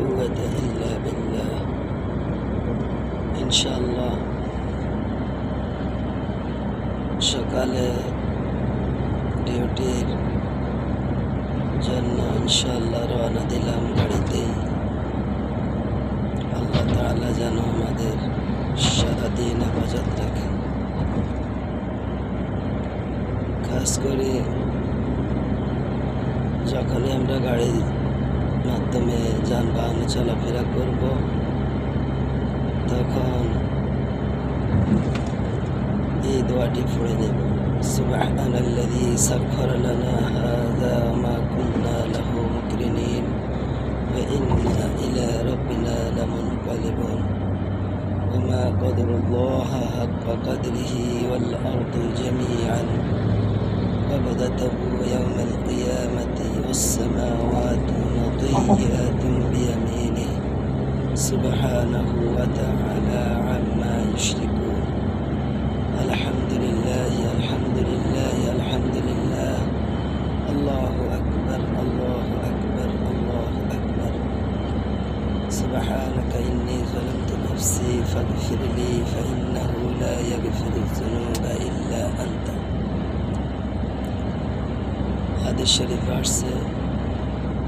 কুয়াতা ইল্লা বিল্লাহ ইনশাআল্লাহ সকালে ডিউটির জন্য ইনশাল্লাহ রওনা দিলাম গাড়িতেই। আল্লাহ তাআলা যেন আমাদের সারাদিন হেফাজত রাখেন। খাস করে যখনই আমরা গাড়ি মাধ্যমে যানবাহনে চলাফেরা করব তখন এই দোয়াটি পড়ে নেব سبحان الذي سخر لنا هذا وما كنا له مقرنين وإنا إلى ربنا لمنقلبون وما قدر الله حق قدره والأرض جميعا قبضته يوم القيامة سبحانك إني ظلمت نفسي فاغفر لي فإنه لا يغفر الذنوب إلا أنت هذا الشريف আসছে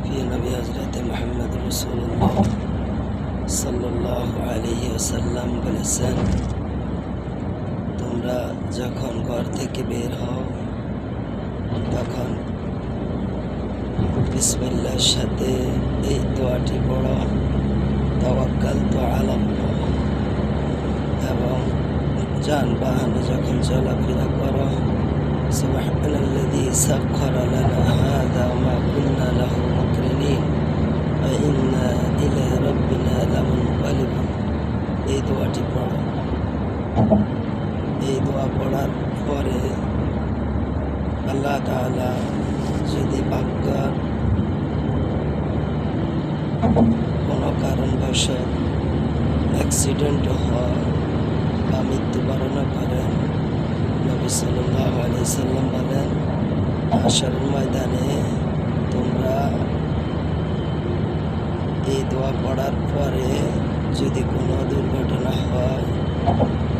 في نبي حضرت محمد رسول الله صلى الله عليه وسلم বলেছেন তোমরা যখন ঘর থেকে বের হও তখন বিসমিল্লার সাথে এই দোয়াটি পড়ো তাওয়াক্কাল তো আলাল্লাহ এবং যানবাহনে যখন চলাফেরা করো سبحان الذي سخر لنا هذا وما كنا له مقرنين وإنا إلى ربنا لمنقلبون এই দোয়াটি পড়ো এই দোয়া পড়ার পরে আল্লাহ তাআলা যদি বাক্যার কোনো কারণবশত অ্যাক্সিডেন্ট হয় বা মৃত্যুবরণ করেন নবী সাল্লাহ আলি সাল্লাম বলেন আসার ময়দানে তোমরা এই দোয়া পড়ার পরে যদি কোনো দুর্ঘটনা হয়,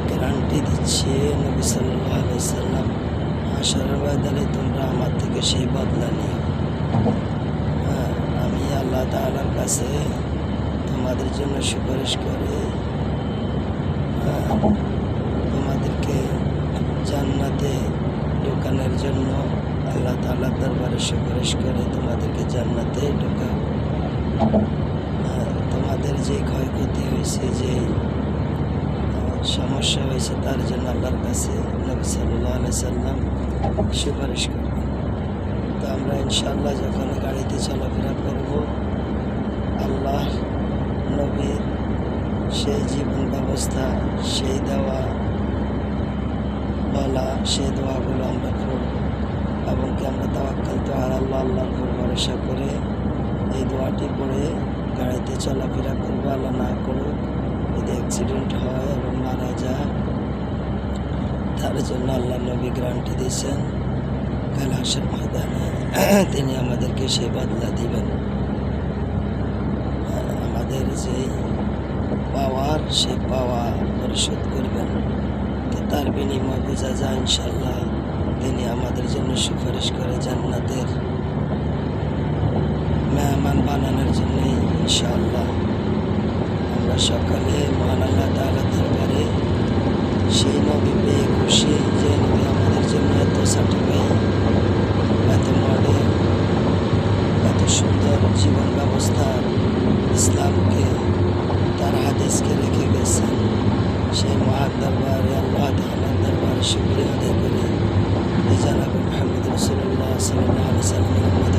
গ্যারান্টি দিচ্ছে নবী সাল্লাহ আলি সাল্লাম আসার ময়দানে তোমরা আমার থেকে সেই বদলা নিও। আল্লাহ তাআলার কাছে তোমাদের জন্য সুপারিশ করে তোমাদেরকে জান্নাতে ঢোকানোর জন্য আল্লাহ তাআলার দরবারে সুপারিশ করে তোমাদেরকে জান্নাতে ঢোকা তোমাদের যে ক্ষয়ক্ষতি হয়েছে, যে সমস্যা হয়েছে, তার জন্য আল্লাহর কাছে নবী সাল্লাহ আলি সাল্লাম সুপারিশ করবেন তো আমরা ইনশাল্লাহ যখন গাড়িতে চলাফেরা করব আল্লাহ নবীর সেই জীবন ব্যবস্থা সেই দেওয়া বলা সেই দোয়াগুলো আমরা পড়ব এবং কি আমরা তাওয়াক্কাল তো আর আল্লাহ, আল্লাহর উপর ভরসা করে এই দোয়াটি পড়ে গাড়িতে চলাফেরা করব, আল্লাহ না করুক, যদি অ্যাক্সিডেন্ট হয় এবং মারা যায়, তার জন্য আল্লাহ নবী গ্যারান্টি দিয়েছেন। কাল হাসের ময়দানে তিনি আমাদেরকে সেই বদলা দিবেন। আমাদের যে পাওয়ার, সে পাওয়া পরিশোধ করবেন। তো তার বিনিময় বোঝা যায় ইনশাল্লাহ তিনি আমাদের জন্য সুপারিশ করে জান্নাতের মেহমান বানানোর জন্য ইনশাআল্লাহ। আমরা সকালে মহান আল্লাহ তালা দরবারে সেই নবী পেয়ে খুশি যে নবী আমাদের জন্য এত সার্টিফাই এত মডেল এত সুন্দর জীবন ব্যবস্থা ইসলামকে তার হাদিসকে রেখে গেছেন সেই মহান দরবারে আল্লাহ তাআলার দরবারে শুক্রিয়া আদায় করি এই জানাবে মোহাম্মদ রসুল্লাহ সাল্লাহ আলি